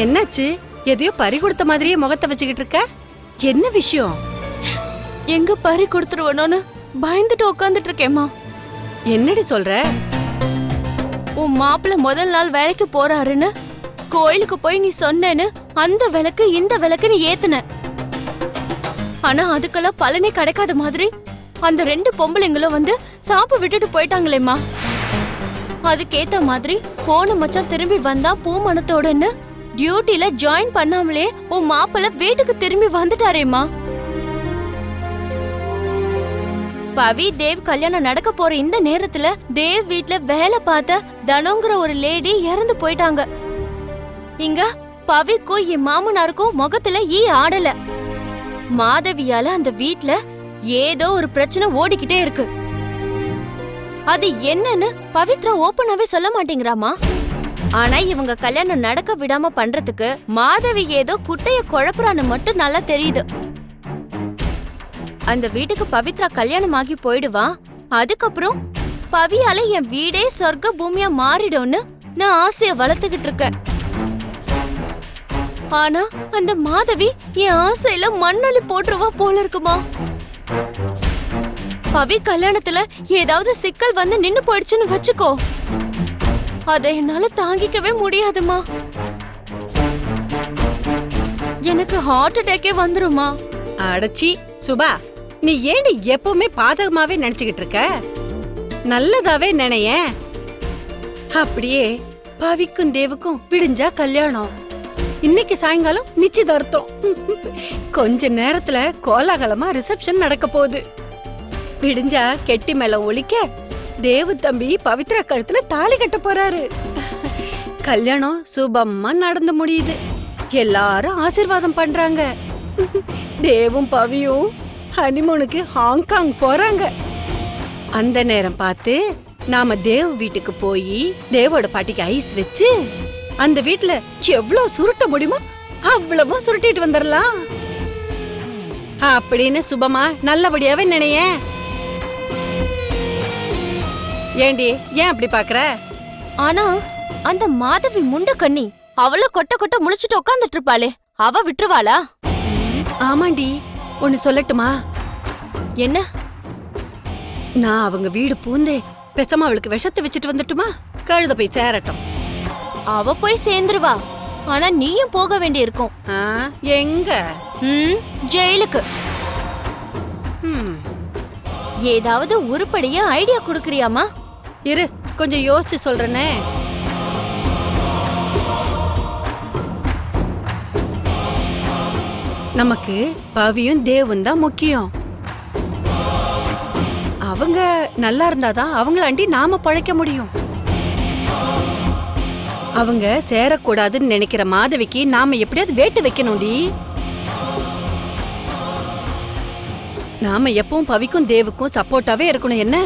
என்னாச்சு? எதையோ பறி கொடுத்த மாதிரியே முகத்தை வச்சுக்கிட்டு இருக்க? என்ன விஷயம்? எங்க பறி கொடுத்துருவனோன்னு பயந்துட்டு உட்காந்துட்டு இருக்கேம்மா. என்னடி சொல்ற? உன் மாப்பிள்ள முதல் நாள் வேலைக்கு போறாருன்னு கோயிலுக்கு போய் நீ சொன்னேன்னு அந்த விளக்கு இந்த விளக்கு நீ ஏத்துன. ஆனா அதுக்கெல்லாம் பலனே கிடைக்காத மாதிரி அந்த ரெண்டு பொம்பளைங்களும் வந்து சாப்பு விட்டுட்டு போயிட்டாங்களேம்மா. அதுக்கேத்த மாதிரி போன மச்சான் திரும்பி வந்தா பூமணத்தோடன்னு டியூட்டில ஜாயின் பண்ணாமலே உன் மாப்பிள்ள வீட்டுக்கு திரும்பி வந்துட்டாரேம்மா. பவி தேவ் கல்யாணம் நடக்க போற இந்த நேரத்துல தேவ் வீட்ல வேலை பார்த்த தனோங்கிற ஒரு லேடி இறந்து போயிட்டாங்க. இங்க பவிக்கும் என் மாமனாருக்கும் முகத்துல ஈ ஆடல. மாதவியால அந்த வீட்ல ஏதோ ஒரு பிரச்சனை ஓடிக்கிட்டே இருக்கு. அது என்னன்னு பவித்ரா ஓப்பனாவே சொல்ல மாட்டேங்கிறாமா ஆனா இவங்க கல்யாணம் நடக்க விடாம பண்றதுக்கு மாதவி ஏதோ குட்டைய குழப்புறான்னு மட்டும் நல்லா தெரியுது. அந்த வீட்டுக்கு பவித்ரா கல்யாணம் ஆகி போயிடுவா. அதுக்கப்புறம் பவியால என் வீடே சொர்க்க பூமியா மாறிடும்னு நான் ஆசைய வளர்த்துக்கிட்டு இருக்கேன். ஆனா அந்த மாதவி என் ஆசையில மண்ணள்ளி போட்டுருவா போல இருக்குமா? பவி கல்யாணத்துல ஏதாவது சிக்கல் வந்து நின்னு போயிடுச்சுன்னு வச்சுக்கோ. அதை என்னால தாங்கிக்கவே முடியாதுமா. எனக்கு ஹார்ட் அட்டாக்கே வந்துருமா. அடச்சி சுபா நீ ஏண்டி எப்பவுமே பாதகமாவே நினைச்சுக்கிட்டு இருக்க? நல்லதாவே நினைய. அப்படியே பவிக்கும் தேவுக்கும் விடிஞ்சா கல்யாணம். இன்னைக்கு சாயங்காலம் நிச்சயதார்த்தம். கொஞ்ச நேரத்துல கோலாகலமா ரிசப்ஷன் நடக்க போகுது. விடிஞ்சா கெட்டி மேல ஒழிக்க தேவு தம்பி பவித்ரா கழுத்துல தாலி கட்ட போறாரு. கல்யாணம் சுபமா நடந்து முடியுது. எல்லாரும் ஆசீர்வாதம் பண்றாங்க. தேவும் பவியும் ஹனிமூனுக்கு ஹாங்காங் போறாங்க. அந்த நேரம் பார்த்து நாம தேவ் வீட்டுக்கு போய் தேவோட பாட்டிக்கு ஐஸ் வச்சு அந்த வீட்டுல எவ்வளவு சுருட்ட முடியுமோ அவ்வளவும் சுருட்டிட்டு வந்துடலாம் அப்படின்னு சுபமா நல்லபடியாவே நினையேன். ஏண்டி ஏன் அப்படி பாக்குற? ஆனா அந்த மாதவி முண்ட கண்ணி அவள கொட்ட கொட்ட முழிச்சிட்டு உட்காந்துட்டு இருப்பாளே. அவ விட்டுருவாளா? ஆமாண்டி ஒன்னு சொல்லட்டுமா? என்ன? நான் அவங்க வீடு பூந்தே பேசாம அவளுக்கு விஷத்தை வச்சுட்டு வந்துட்டுமா? கழுத போய் சேரட்டும். அவ போய் சேர்ந்துருவா. ஆனா நீயும் போக வேண்டியிருக்கும். ஆ, எங்க? ம் ஜெயிலுக்கு. ம், ஏதாவது உருப்படியா ஐடியா குடுக்கறியாமா இரு கொஞ்சம் யோசிச்சு சொல்றேனே. நமக்கு பவியும் தேவும் தான் முக்கியம். அவங்க நல்லா இருந்தாதான் அவங்களாண்டி நாம பழைக்க முடியும். அவங்க சேரக்கூடாதுன்னு நினைக்கிற மாதவிக்கு நாம எப்படியாவது வேட்டு வைக்கணும்டி நாம எப்பவும் பவிக்கும் தேவுக்கும் சப்போர்ட்டாவே இருக்கணும் என்ன?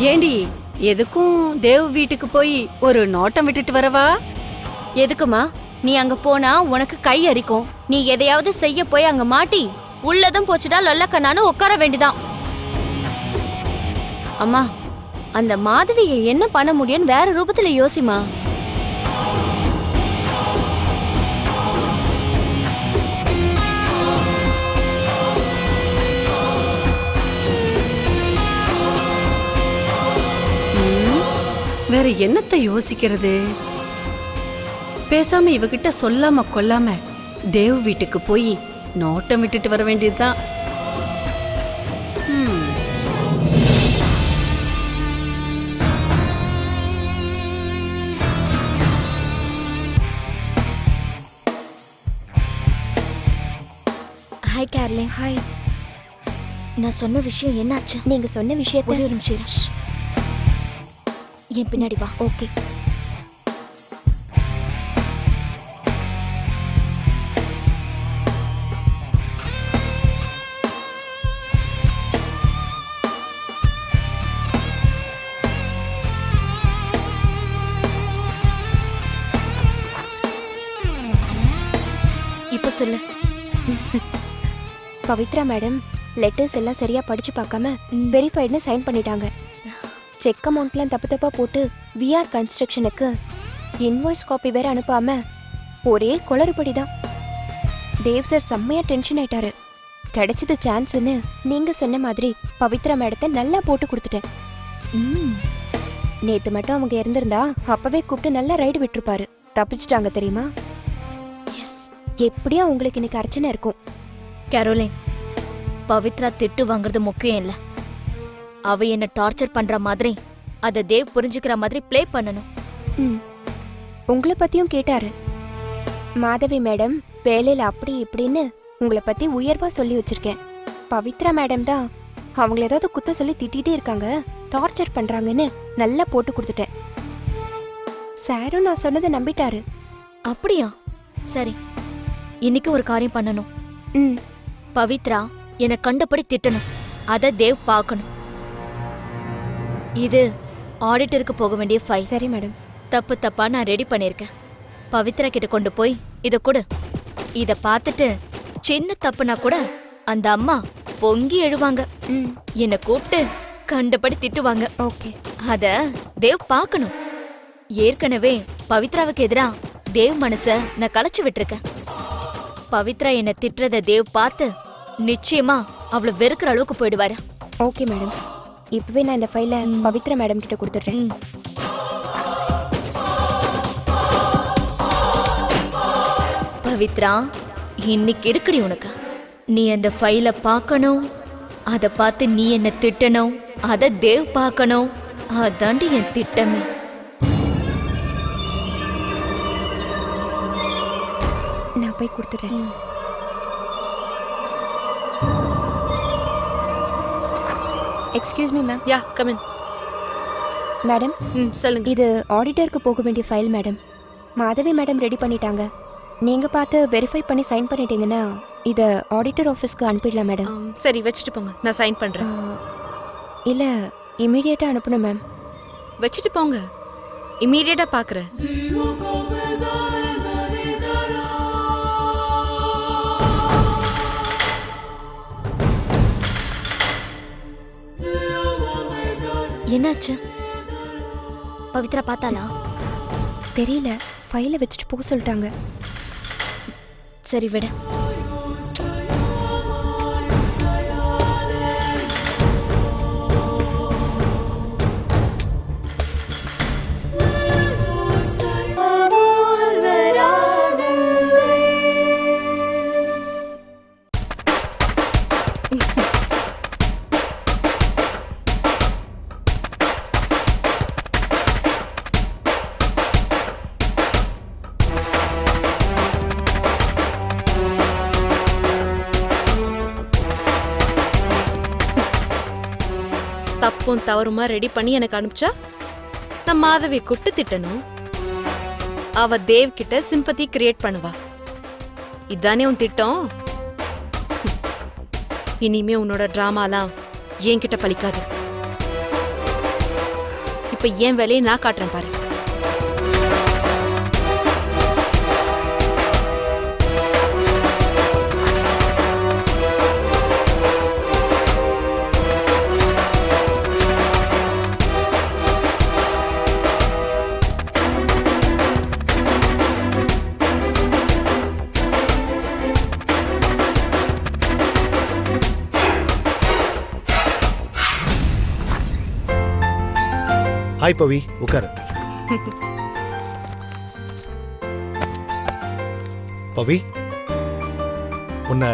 ஏண்டி எதுக்கும் தேவ் வீட்டுக்கு போய் ஒரு நோட்டம் விட்டுட்டு வரவா? எதுக்குமா? நீ அங்க போனா உனக்கு கை அரிக்கும். நீ எதையாவது செய்ய போய் அங்க மாட்டி உள்ளதும் போச்சுடா லொல்லக்கண்ணான்னு உட்கார வேண்டிதான். அம்மா அந்த மாதவியை என்ன பண்ண முடியும்னு வேற ரூபத்துல யோசிமா வேற என்னத்த யோசிக்கிறது? பேசாம இவகிட்ட சொல்லாம கொல்லாம தேவ் வீட்டுக்கு போய் நோட்டம் விட்டுட்டு வர வேண்டியதுதான். ஹாய் கேர்லின் ஹாய் நான் சொன்ன விஷயம் என்னாச்சு? நீங்க சொன்ன விஷயத்தை ஒரு நிமிஷம். என் பின்னாடி வா ஓகே இப்போ சொல்லு. பவித்ரா மேடம் லெட்டர்ஸ் எல்லாம் சரியா படிச்சு பார்க்காம வெரிஃபைடுன்னு சைன் பண்ணிட்டாங்க. செக் அமௌண்ட்லாம் தப்பு தப்பாக போட்டு விஆர் கன்ஸ்ட்ரக்ஷனுக்கு இன்வாய்ஸ் காப்பி வேற அனுப்பாம ஒரே குளறுபடி தான் தேவ் சார் செம்மையாக டென்ஷன் ஆயிட்டாரு. கிடைச்சது சான்ஸ்னு நீங்க சொன்ன மாதிரி பவித்ரா மேடத்தை நல்லா போட்டு கொடுத்துட்டேன். ம். நேத்து மட்டும் அவங்க இருந்திருந்தா அப்பவே கூப்பிட்டு நல்லா ரைடு விட்டுருப்பாரு. தப்பிச்சிட்டாங்க தெரியுமா? எஸ் எப்படியும் அவங்களுக்கு இன்னைக்கு அர்ச்சனை இருக்கும். கேரோலின் பவித்ரா திட்டு வாங்குறது முக்கியம் இல்லை. அவ என்ன டார்ச்சர் பண்ற மாதிரி அத தேவ் புரிஞ்சுக்கிற மாதிரி ப்ளே பண்ணணும். ம். உங்களை பத்தியும் கேட்டாரு. மாதவி மேடம் வேலையில அப்படி இப்படின்னு உங்களை பத்தி உயர்வா சொல்லி வச்சிருக்கேன். பவித்ரா மேடம் தான் அவங்கள ஏதாவது குத்தம் சொல்லி திட்டிகிட்டே இருக்காங்க டார்ச்சர் பண்றாங்கன்னு நல்லா போட்டு கொடுத்துட்டேன். சாரும் நான் சொன்னதை நம்பிட்டாரு. அப்படியா? சரி இன்னைக்கு ஒரு காரியம் பண்ணணும். ம். பவித்ரா என்னை கண்டபடி திட்டணும். அத தேவ் பார்க்கணும். இது ஆடிட்டருக்கு போக வேண்டிய ஃபைல் சரி மேடம் தப்பு தப்பா நான் ரெடி பண்ணிருக்கேன் பவித்ரா கிட்ட கொண்டு போய் இத கொடு. இத பார்த்துட்டு சின்ன தப்புனா கூட அந்த அம்மா பொங்கி எழுவாங்க. ம். என்னை கூப்பிட்டு கண்டபடி திட்டுவாங்க. ஓகே. அத தேவ் பார்க்கணும். ஏற்கனவே பவித்ராவுக்கு எதிரா தேவ் மனச நான் கலைச்சு விட்டிருக்கேன். பவித்ரா என்ன திட்டுறத தேவ் பார்த்து நிச்சயமா அவளை வெறுக்கிற அளவுக்கு போயிடுவாரு. ஓகே மேடம் இப்பவே நான் இந்த ஃபைலை. பவித்ரா மேடம் கிட்ட கொடுத்துட்றேன். பவித்ரா இன்னைக்கு இருக்குடி உனக்கு? நீ அந்த ஃபைலை பார்க்கணும் அதை பார்த்து நீ என்ன திட்டணும் அதை தேவ் பார்க்கணும் அதாண்டி என் திட்டமே. நான் போய் கொடுத்துட்றேன். Excuse me ma'am yeah come in madam ம் சொல்லுங்க. இது ஆடிட்டருக்கு போக வேண்டிய file madam Madhavi madam ready பண்ணிட்டாங்க. நீங்க பார்த்து வெரிஃபை பண்ணி சைன் பண்ணிட்டீங்கன்னா இதை ஆடிட்டர் ஆஃபீஸ்க்கு அனுப்பிடலாம் மேடம் சரி வச்சுட்டு போங்க. நான் சைன் பண்றேன். இல்ல இமீடியட்டா அனுப்பணும் மேம் வச்சுட்டு போங்க. இம்மீடியட்டா பாக்குறேன். என்னாச்சு? பவித்ரா பார்த்தாளா? தெரியல. ஃபைலை வச்சுட்டு போக சொல்லிட்டாங்க. சரி விட. தப்பும் தவறுமா ரெடி பண்ணி எனக்கு அனுப்பிச்சா? நான் மாதவி கூப்பிட்டு திட்டணும். அவ தேவ் கிட்ட சிம்பத்தி கிரியேட் பண்ணுவா. இதானே உன் திட்டம்? இனிமே உன்னோட டிராமாலாம் என்கிட்ட பலிக்காது இப்ப என் வேலையை நான் காட்டுறேன் பாரு. ஹாய் பவி உட்காரு பவி உன்னை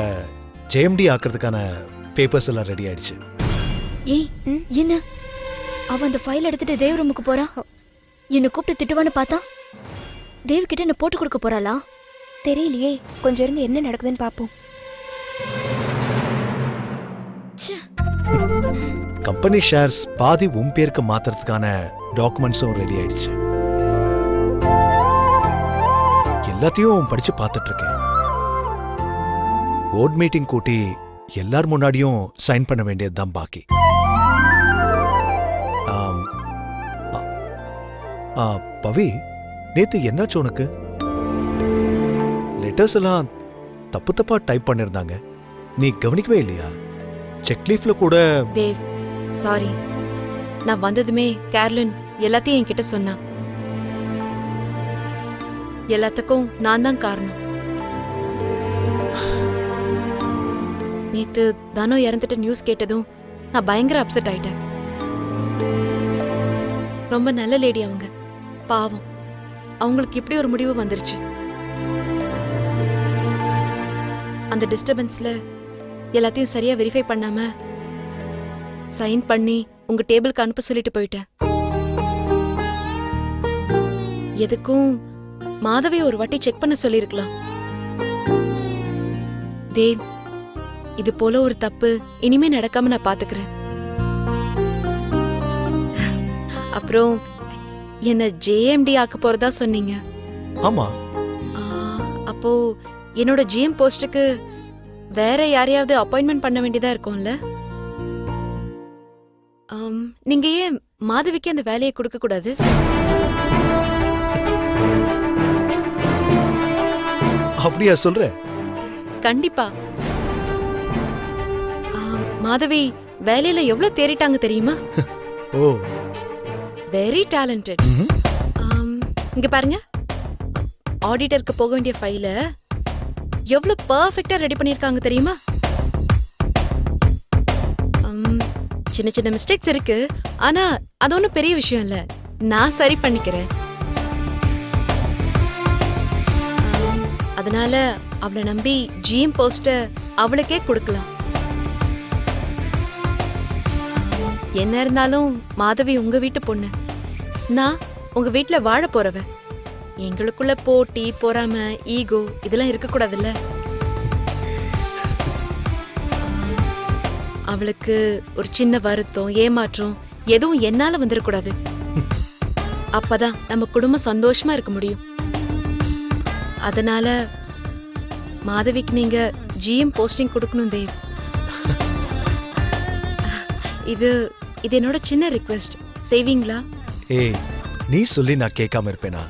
ஜேஎம்டி ஆக்கிறதுக்கான பேப்பர்ஸ் எல்லாம் ரெடி ஆயிடுச்சு. ஏய் என்ன? அவ அந்த ஃபைல் எடுத்துட்டு தேவ் ரூமுக்கு போறா? என்னை கூப்பிட்டு திட்டுவான்னு பார்த்தா? தேவ் கிட்ட என்ன போட்டு கொடுக்க போறாளா? தெரியலையே கொஞ்சம் இருந்து என்ன நடக்குதுன்னு பார்ப்போம். கம்பெனி ஷேர்ஸ் பாதி உன் பேருக்கு மாத்துறதுக்கான டாக்குமெண்ட்ஸும் ரெடி ஆயிடுச்சு. எல்லாத்தையும் படிச்சு பார்த்துட்டு இருக்கேன் போர்ட் மீட்டிங் கூட்டி எல்லார் முன்னாடியும் சைன் பண்ண வேண்டியதுதான் பாக்கி. பவி நேத்து என்னாச்சு உனக்கு? லெட்டர்ஸ் எல்லாம் தப்பு தப்பா டைப் பண்ணிருந்தாங்க. நீ கவனிக்கவே இல்லையா? செக்லீஃப்ல கூட தேவ் சாரி. நான் வந்ததுமே கேர்லின் எல்லாத்தையும் என்கிட்ட சொன்னான் எல்லாத்துக்கும் நான் தான் காரணம். நேத்து தனோ இறந்துட்டு நியூஸ் கேட்டதும் நான் பயங்கர அப்செட் ஆயிட்டேன். ரொம்ப நல்ல லேடி அவங்க. பாவம். அவங்களுக்கு இப்படி ஒரு முடிவு வந்துருச்சு. அந்த டிஸ்டர்பன்ஸ்ல எல்லாத்தையும் சரியா வெரிஃபை பண்ணாம சைன் பண்ணி உங்க டேபிளுக்கு அனுப்ப சொல்லிட்டு போயிட்டேன். எதுக்கும் மாதவி ஒரு வாட்டி செக் பண்ண சொல்லிருக்கலாம். தேவ் இது போல ஒரு தப்பு இனிமே நடக்காம நான் பாத்துக்கிறேன். அப்புறம் என்ன ஜேஎம்டி ஆக்க போறதா சொன்னீங்க? ஆமா. அப்போ என்னோட ஜிஎம் போஸ்டுக்கு வேற யாரையாவது அப்பாயின்மெண்ட் பண்ண வேண்டியதா இருக்கும்ல? நீங்க ஏன் மாதவிக்கு அந்த வேலையை கொடுக்க கூடாது? அப்படியா சொல்ற? கண்டிப்பா. மாதவி வேலையில எவ்வளவு தேறிட்டாங்க தெரியுமா? ஓ. Very talented. இங்க பாருங்க. ஆடிட்டருக்கு போக வேண்டிய ஃபைல எவ்வளவு பர்ஃபெக்டா ரெடி பண்ணிருக்காங்க தெரியுமா? சின்ன சின்ன மிஸ்டேக்ஸ் இருக்கு. ஆனா அது ஒண்ணும் பெரிய விஷயம் இல்ல. நான் சரி பண்ணிக்கிறேன். அதனால அவளை நம்பி ஜிஎம் போஸ்ட அவளுக்கே கொடுக்கலாம். என்ன இருந்தாலும் மாதவி உங்க வீட்டு பொண்ணு. நான் உங்க வீட்டுல வாழ போறவன். எங்களுக்குள்ள போட்டி பொறாம ஈகோ இதெல்லாம் இருக்கக்கூடாதுல்ல? அவளுக்கு ஒரு சின்ன வருத்தம் ஏமாற்றம் எதுவும் என்னால வந்துடக்கூடாது அப்பதான் நம்ம குடும்பம் சந்தோஷமா இருக்க முடியும். அதனால மாதவிக்கு நீங்க ஜிஎம் போஸ்டிங் கொடுக்கணும் தேவ். இது இது என்னோட சின்ன ரிக்வெஸ்ட் செய்வீங்களா? ஏய் நீ சொல்லி நான் கேட்காம இருப்பேனா?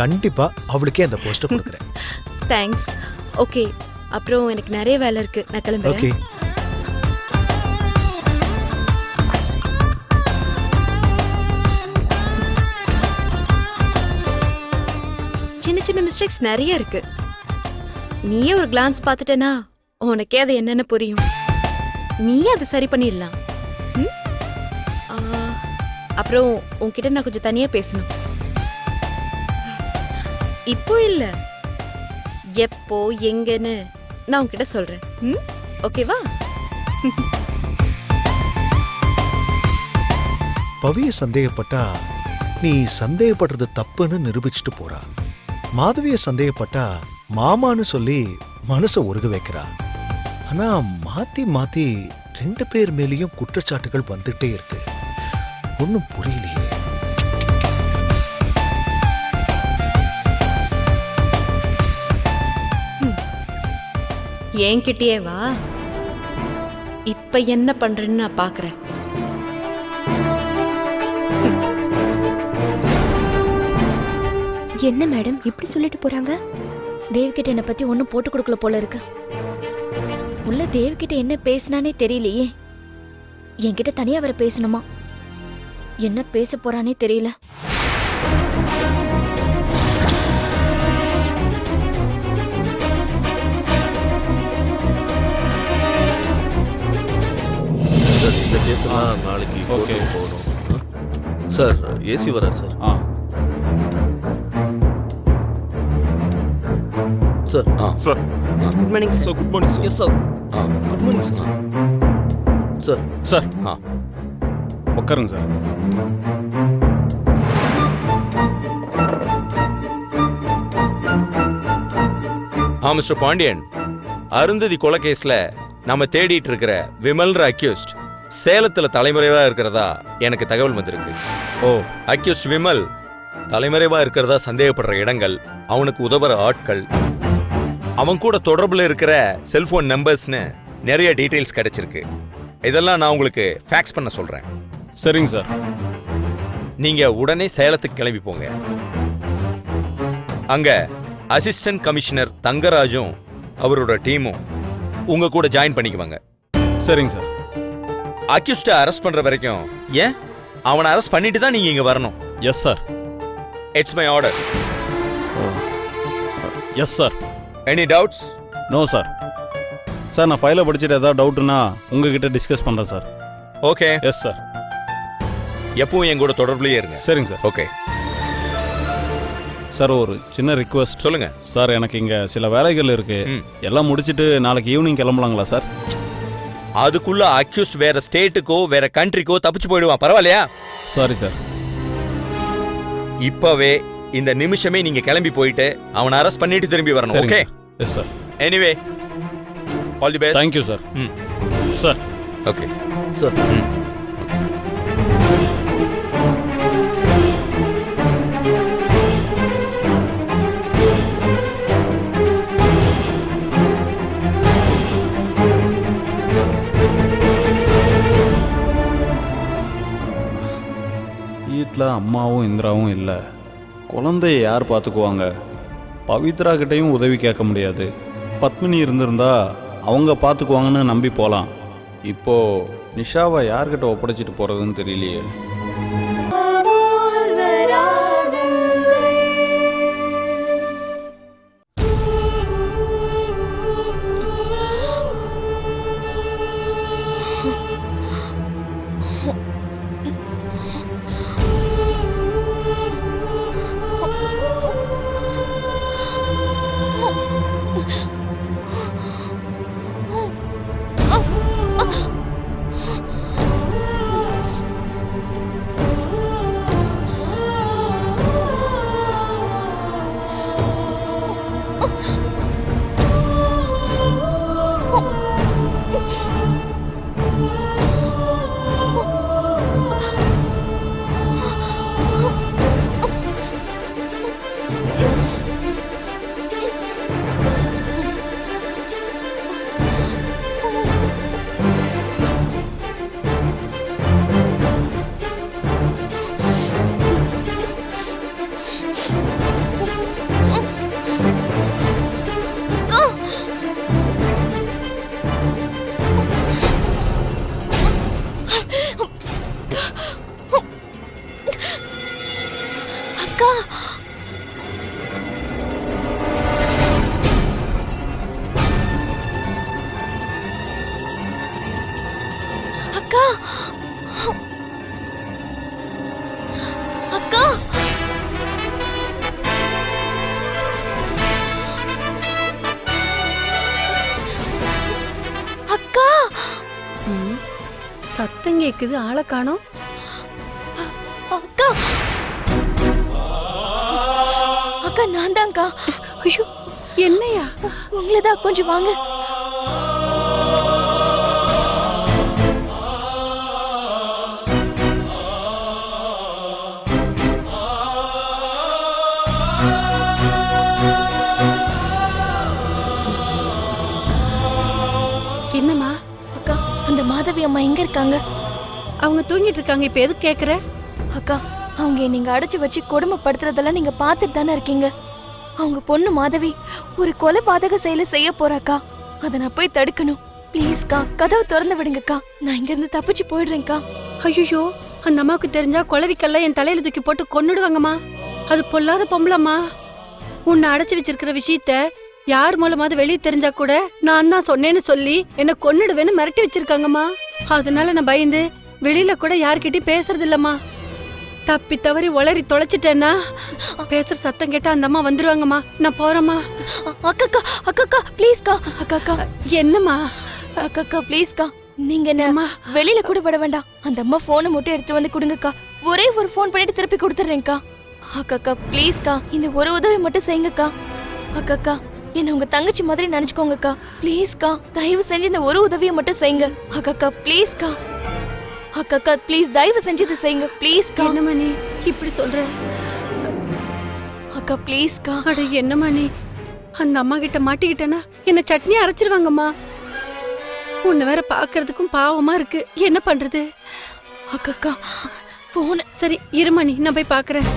கண்டிப்பா அவளுக்கே அந்த போஸ்டர் கொடுக்குறேன். தேங்க்ஸ் ஓகே அப்புறம் எனக்கு நிறைய வேலை இருக்கு. நான் கிளம்புறேன். ஓகே சின்ன சின்ன மிஸ்டேக்ஸ் நிறைய இருக்கு. நீயே ஒரு கிளான்ஸ் பார்த்துட்டேனா உனக்கே அது என்னன்னு புரியும். நீயே அதை சரி பண்ணிடலாம். அப்புறம் உன்கிட்ட நான் கொஞ்சம் தனியா பேசணும். இப்போ இல்ல. எப்போ எங்கன்னு நான் உன்கிட்ட சொல்றேன். ம்? ஓகேவா பவிய சந்தேகப்பட்டா நீ சந்தேகப்படுறது தப்புன்னு நிரூபிச்சுட்டு போறா. மாதவிய சந்தேகப்பட்டா மாமான்னு சொல்லி மனச உருக வைக்கிறா. ஆனா மாத்தி மாத்தி ரெண்டு பேர் மேலேயும் குற்றச்சாட்டுகள் வந்துட்டே இருக்கு. ஒன்னும் புரியலையே. என்கிட்டயே வா. இப்ப என்ன பண்றேன்னு நான் பாக்குறேன். என்ன மேடம் இப்படி சொல்லிட்டு போறாங்க? தேவ்கிட்ட என்னை பத்தி ஒன்றும் போட்டு கொடுக்கல போல இருக்கு. உள்ள தேவ்கிட்ட என்ன பேசினானே தெரியலையே. என்கிட்ட தனியா வர பேசணுமா? என்ன பேச போறானே தெரியல. இந்த கேஸ்லாம் நாளைக்கு கோர்ட்டுக்கு போகணும். சார் ஏசி வரார் சார். ஆ. சார் ஆ. Sir. Good morning sir good morning sir yes sir ஆ. Good morning sir sir sir ஆ. உட்காருங்க சார் ஆ மிஸ்டர் பாண்டியன். அருந்ததி கொலை கேஸ்ல நாம தேடிட்டு இருக்கிற விமல்ன்ற அக்யூஸ்ட் சேலத்துல தலைமறைவா இருக்கிறதா எனக்கு தகவல் வந்திருக்கு. ஓ. அக்யூஸ்ட் விமல் தலைமறைவா இருக்கிறதா சந்தேகப்படுற இடங்கள் அவனுக்கு உதவுற ஆட்கள். அவன் கூட தொடர்புல இருக்கிற செல்போன் நம்பர்ஸ்னு நிறைய டீடைல்ஸ் கிடைச்சிருக்கு. இதெல்லாம் நான் உங்களுக்கு ஃபேக்ஸ் பண்ண சொல்றேன். சரிங்க சார். நீங்க உடனே சேலத்துக்கு கிளம்பி போங்க. அங்க அசிஸ்டன்ட் கமிஷனர் தங்கராஜும் அவரோட டீமும் உங்க கூட ஜாயின் பண்ணிக்குவாங்க. சரிங்க சார். அக்யூஸ்ட அரெஸ்ட் பண்ற வரைக்கும். ஏன்? அவனை அரெஸ்ட் பண்ணிட்டு தான் நீங்க இங்க வரணும். Yes sir it's my order yes sir any doubts no sir sir நான் ஃபைலை படிச்சுட்டு ஏதாவது டவுட்டுன்னா உங்ககிட்ட டிஸ்கஸ் பண்ணுறேன் சார் ஓகே எஸ் சார் எப்பவும் என் கூட தொடர்புலயே இருங்க. சரிங்க சார் ஓகே சார் ஒரு சின்ன ரிக்வெஸ்ட் சொல்லுங்க. சார் எனக்கு இங்கே சில வேலைகள் இருக்கு. எல்லாம் முடிச்சுட்டு நாளைக்கு ஈவினிங் கிளம்பலாங்களா சார் அதுக்குள்ள அக்யூஸ்ட் வேற ஸ்டேட்டுக்கோ வேற கண்ட்ரிக்கோ தப்பிச்சு போயிடுவான். பரவாயில்லையா? சாரி சார் இப்பவே இந்த நிமிஷமே நீங்க கிளம்பி போயிட்டு அவனை அரெஸ்ட் பண்ணிட்டு திரும்பி வரணும் okay yes sir anyway all the best thank you sir hmm sir okay sir வீட்டில் அம்மாவும் இந்திராவும் இல்லை. குழந்தைய யார் பார்த்துக்குவாங்க பவித்ரா கிட்டேயும் உதவி கேட்க முடியாது. பத்மினி இருந்திருந்தா அவங்க பார்த்துக்குவாங்கன்னு நம்பி போகலாம் இப்போ நிஷாவை யார்கிட்ட ஒப்படைச்சிட்டு போகிறதுன்னு தெரியலையே. அக்கா. அக்கா. அக்கா. அக்கா. சத்தம் கேக்குது ஆளை காணோம். நான் தான்க்கா ஐயோ. என்னையா? உங்களதான் கொஞ்சம் வாங்க. என்னம்மா? அக்கா அந்த மாதவி அம்மா எங்க இருக்காங்க? அவங்க தூங்கிட்டு இருக்காங்க இப்ப எதுக்கு கேக்குற? அக்கா அவங்க நீங்க அடைச்சு வச்சு கொடுமைப்படுத்துறதெல்லாம் நீங்க பார்த்துட்டு தானே இருக்கீங்க? அவங்க பொண்ணு மாதவி ஒரு கொலை பாதக செயலை செய்ய போறாக்கா? அதை நான் போய் தடுக்கணும். ப்ளீஸ்க்கா கதவை திறந்து விடுங்கக்கா. நான் இங்க இருந்து தப்பிச்சு போயிடுறேன்க்கா. ஐயோ அந்த அம்மாவுக்கு தெரிஞ்சா குளவிக்கல்ல என் தலையில தூக்கி போட்டு கொன்னுடுவாங்கம்மா. அது பொல்லாத பொம்பளம்மா. உன்னை அடைச்சு வச்சிருக்கிற விஷயத்த யார் மூலமாவது வெளியே தெரிஞ்சா கூட நான் தான் சொன்னேன்னு சொல்லி என்ன கொன்னுடுவேன்னு மிரட்டி வச்சிருக்காங்கம்மா. அதனால நான் பயந்து வெளியில கூட யார்கிட்டயும் பேசுறது இல்லம்மா. தப்பி தவறி உளறி தொலைச்சிட்டேன்னா? பேசுற சத்தம் கேட்டா அந்த அம்மா வந்துருவாங்கம்மா. நான் போறேம்மா. அக்காக்கா அக்காக்கா ப்ளீஸ்க்கா அக்காக்கா என்னம்மா? அக்காக்கா ப்ளீஸ்க்கா நீங்க என்ன வெளியில கூட விட வேண்டாம். அந்த அம்மா போனை மட்டும் எடுத்துட்டு வந்து கொடுங்கக்கா. ஒரே ஒரு ஃபோன் பண்ணிட்டு திருப்பி கொடுத்துட்றேன்க்கா அக்காக்கா ப்ளீஸ்க்கா இந்த ஒரு உதவி மட்டும் செய்யுங்கக்கா. அக்காக்கா என்ன உங்க தங்கச்சி மாதிரி நினைச்சுக்கோங்கக்கா. ப்ளீஸ்க்கா தயவு செஞ்சு இந்த ஒரு உதவியை மட்டும் செய்யுங்க. அக்காக்கா ப்ளீஸ்க்கா அக்காக்கா ப்ளீஸ் தயவு செஞ்சு இதை செய்யுங்க. ப்ளீஸ்க்கா என்னம்மா நீ இப்படி சொல்ற? அக்கா ப்ளீஸ்க்கா அட என்னம்மா நீ அந்த அம்மா கிட்ட மாட்டிக்கிட்டேனா என்ன சட்னி அரைச்சிருவாங்கம்மா. உன்னை வேற பாக்குறதுக்கும் பாவமா இருக்கு. என்ன பண்றது? அக்காக்கா ஃபோன் சரி இருமா நீ நான் போய் பாக்குறேன்